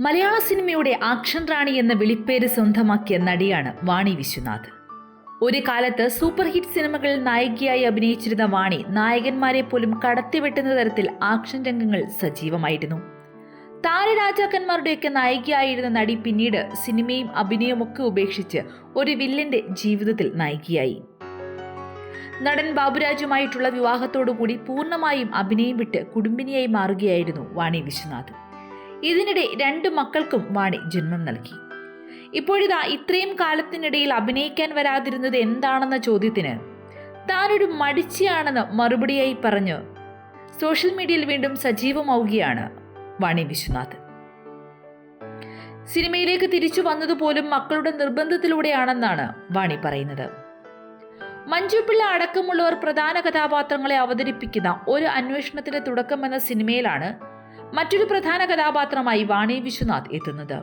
മലയാള സിനിമയുടെ ആക്ഷൻ റാണി എന്ന വിളിപ്പേര് സ്വന്തമാക്കിയ നടിയാണ് വാണി വിശ്വനാഥ്. ഒരു കാലത്ത് സൂപ്പർ ഹിറ്റ് സിനിമകളിൽ നായികയായി അഭിനയിച്ചിരുന്ന വാണി നായകന്മാരെ പോലും കടത്തിവെട്ടുന്ന തരത്തിൽ ആക്ഷൻ രംഗങ്ങൾ സജീവമായിരുന്നു. താരരാജാക്കന്മാരുടെയൊക്കെ നായികയായിരുന്ന നടി പിന്നീട് സിനിമയും അഭിനയവും ഒക്കെ ഉപേക്ഷിച്ച് ഒരു വില്ലന്റെ ജീവിതത്തിൽ നായികയായി. നടൻ ബാബുരാജുമായിട്ടുള്ള വിവാഹത്തോടുകൂടി പൂർണമായും അഭിനയം വിട്ട് കുടുംബിനിയായി മാറുകയായിരുന്നു വാണി വിശ്വനാഥ്. ഇതിനിടെ രണ്ട് മക്കൾക്കും വാണി ജന്മം നൽകി. ഇപ്പോഴിതാ ഇത്രയും കാലത്തിനിടയിൽ അഭിനയിക്കാൻ വരാതിരുന്നത് എന്താണെന്ന ചോദ്യത്തിന് താനൊരു മടിച്ചയാണെന്ന് മറുപടിയായി പറഞ്ഞ് സോഷ്യൽ മീഡിയയിൽ വീണ്ടും സജീവമാവുകയാണ് വാണി വിശ്വനാഥ് സിനിമയിലേക്ക് തിരിച്ചു വന്നതുപോലും മക്കളുടെ നിർബന്ധത്തിലൂടെയാണെന്നാണ് വാണി പറയുന്നത്. മഞ്ജുപിള്ള അടക്കമുള്ളവർ പ്രധാന കഥാപാത്രങ്ങളെ അവതരിപ്പിക്കുന്ന ഒരു അന്വേഷണത്തിന്റെ തുടക്കം എന്ന സിനിമയിലാണ് മറ്റൊരു പ്രധാന കഥാപാത്രമായി വാണി വിശ്വനാഥ് എത്തുന്നത്.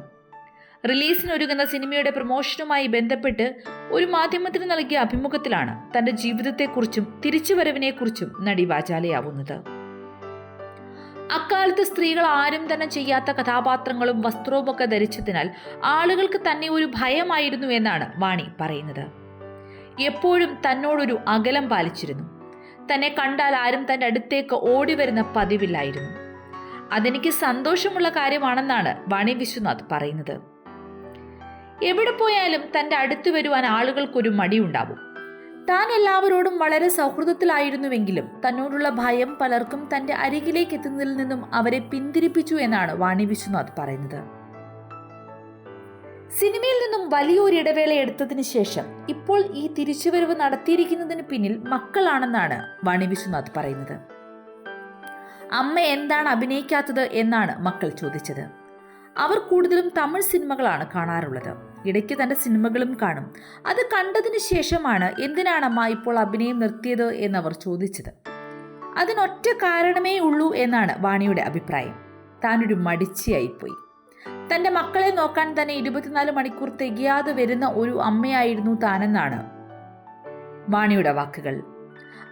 റിലീസിനൊരുങ്ങുന്ന സിനിമയുടെ പ്രൊമോഷനുമായി ബന്ധപ്പെട്ട് ഒരു മാധ്യമത്തിന് നൽകിയ അഭിമുഖത്തിലാണ് തന്റെ ജീവിതത്തെക്കുറിച്ചും തിരിച്ചുവരവിനെക്കുറിച്ചും നടി വാചാലയാവുന്നത്. അക്കാലത്ത് സ്ത്രീകൾ ആരും തന്നെ ചെയ്യാത്ത കഥാപാത്രങ്ങളും വസ്ത്രവുമൊക്കെ ധരിച്ചതിനാൽ ആളുകൾക്ക് തന്നെ ഒരു ഭയമായിരുന്നു എന്നാണ് വാണി പറയുന്നത്. എപ്പോഴും തന്നോടൊരു അകലം പാലിച്ചിരുന്നു. തന്നെ കണ്ടാൽ ആരും തന്റെ അടുത്തേക്ക് ഓടി വരുന്ന പതിവില്ലായിരുന്നു. അതെനിക്ക് സന്തോഷമുള്ള കാര്യമാണെന്നാണ് വാണി വിശ്വനാഥ് പറയുന്നത്. എവിടെ പോയാലും തന്റെ അടുത്ത് വരുവാൻ ആളുകൾക്കൊരു മടിയുണ്ടാവും. താൻ എല്ലാവരോടും വളരെ സൗഹൃദത്തിലായിരുന്നുവെങ്കിലും തന്നോടുള്ള ഭയം പലർക്കും തന്റെ അരികിലേക്ക് എത്തുന്നതിൽ നിന്നും അവരെ പിന്തിരിപ്പിച്ചു എന്നാണ് വാണി വിശ്വനാഥ് പറയുന്നത്. സിനിമയിൽ നിന്നും വലിയൊരു ഇടവേള എടുത്തതിന് ശേഷം ഇപ്പോൾ ഈ തിരിച്ചുവരവ് നടത്തിയിരിക്കുന്നതിന് പിന്നിൽ മക്കളാണെന്നാണ് വാണി വിശ്വനാഥ് പറയുന്നത്. അമ്മ എന്താണ് അഭിനയിക്കാത്തത് എന്നാണ് മക്കൾ ചോദിച്ചത്. അവർ കൂടുതലും തമിഴ് സിനിമകളാണ് കാണാറുള്ളത്. ഇടയ്ക്ക് തന്റെ സിനിമകളും കാണും. അത് കണ്ടതിന് ശേഷമാണ് എന്തിനാണ് അമ്മ ഇപ്പോൾ അഭിനയം നിർത്തിയത് എന്നവർ ചോദിച്ചത്. അതിനൊറ്റ കാരണമേ ഉള്ളൂ എന്നാണ് വാണിയുടെ അഭിപ്രായം. താനൊരു മടിച്ചിയായിപ്പോയി. തന്റെ മക്കളെ നോക്കാൻ തന്നെ ഇരുപത്തിനാല് മണിക്കൂർ തികയാതെ വരുന്ന ഒരു അമ്മയായിരുന്നു താനെന്നാണ് വാണിയുടെ വാക്കുകൾ.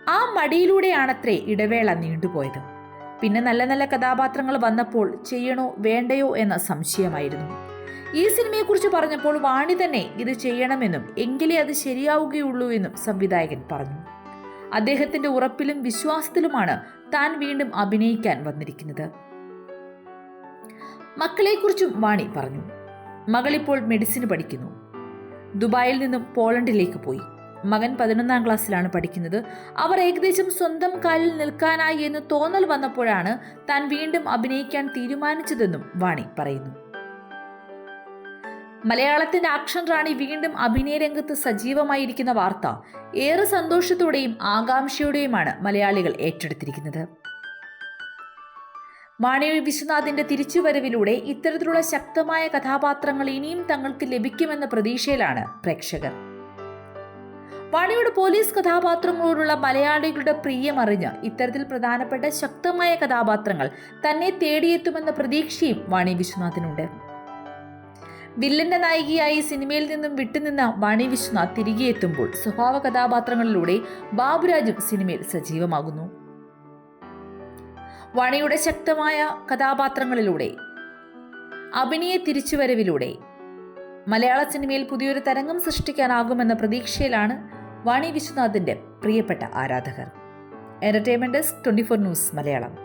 ആ മടിയിലൂടെയാണത്രേ ഇടവേള നീണ്ടുപോയത്. പിന്നെ നല്ല നല്ല കഥാപാത്രങ്ങൾ വന്നപ്പോൾ ചെയ്യണോ വേണ്ടയോ എന്ന സംശയമായിരുന്നു. ഈ സിനിമയെക്കുറിച്ച് പറഞ്ഞപ്പോൾ വാണി തന്നെ ഇത് ചെയ്യണമെന്നും എങ്കിലേ അത് ശരിയാവുകയുള്ളൂ എന്നും സംവിധായകൻ പറഞ്ഞു. അദ്ദേഹത്തിന്റെ ഉറപ്പിലും വിശ്വാസത്തിലുമാണ് താൻ വീണ്ടും അഭിനയിക്കാൻ വന്നിരിക്കുന്നത്. മക്കളെക്കുറിച്ചും വാണി പറഞ്ഞു. മകളിപ്പോൾ മെഡിസിന് പഠിക്കുന്നു. ദുബായിൽ നിന്നും പോളണ്ടിലേക്ക് പോയി. മകൻ പതിനൊന്നാം ക്ലാസ്സിലാണ് പഠിക്കുന്നത്. അവർ ഏകദേശം സ്വന്തം കാലിൽ നിൽക്കാനായി എന്ന് തോന്നൽ വന്നപ്പോഴാണ് താൻ വീണ്ടും അഭിനയിക്കാൻ തീരുമാനിച്ചതെന്നും വാണി പറയുന്നു. മലയാളത്തിന്റെ ആക്ഷൻ റാണി വീണ്ടും അഭിനയ രംഗത്ത് സജീവമായിരിക്കുന്ന വാർത്ത ഏറെ സന്തോഷത്തോടെയും ആകാംക്ഷയോടെയുമാണ് മലയാളികൾ ഏറ്റെടുത്തിരിക്കുന്നത്. വാണി വിശ്വനാഥിന്റെ തിരിച്ചുവരവിലൂടെ ഇത്തരത്തിലുള്ള ശക്തമായ കഥാപാത്രങ്ങൾ ഇനിയും തങ്ങൾക്ക് ലഭിക്കുമെന്ന പ്രതീക്ഷയിലാണ് പ്രേക്ഷകർ. വാണിയുടെ പോലീസ് കഥാപാത്രങ്ങളോടുള്ള മലയാളികളുടെ പ്രിയമറിഞ്ഞ് ഇത്തരത്തിൽ പ്രധാനപ്പെട്ട ശക്തമായ കഥാപാത്രങ്ങൾ തന്നെ തേടിയെത്തുമെന്ന പ്രതീക്ഷയും വാണി വിശ്വനാഥിനുണ്ട്. വില്ലന്റെ നായികയായി സിനിമയിൽ നിന്നും വിട്ടുനിന്ന വാണി വിശ്വനാഥ് തിരികെ എത്തുമ്പോൾ സ്വഭാവ കഥാപാത്രങ്ങളിലൂടെ ബാബുരാജും സിനിമയിൽ സജീവമാകുന്നു. വാണിയുടെ ശക്തമായ കഥാപാത്രങ്ങളിലൂടെ അഭിനയ തിരിച്ചുവരവിലൂടെ മലയാള സിനിമയിൽ പുതിയൊരു തരംഗം സൃഷ്ടിക്കാനാകുമെന്ന പ്രതീക്ഷയിലാണ് വാണി വിശ്വനാഥിന്റെ പ്രിയപ്പെട്ട ആരാധകർ. Entertainment desk four news Malayalam.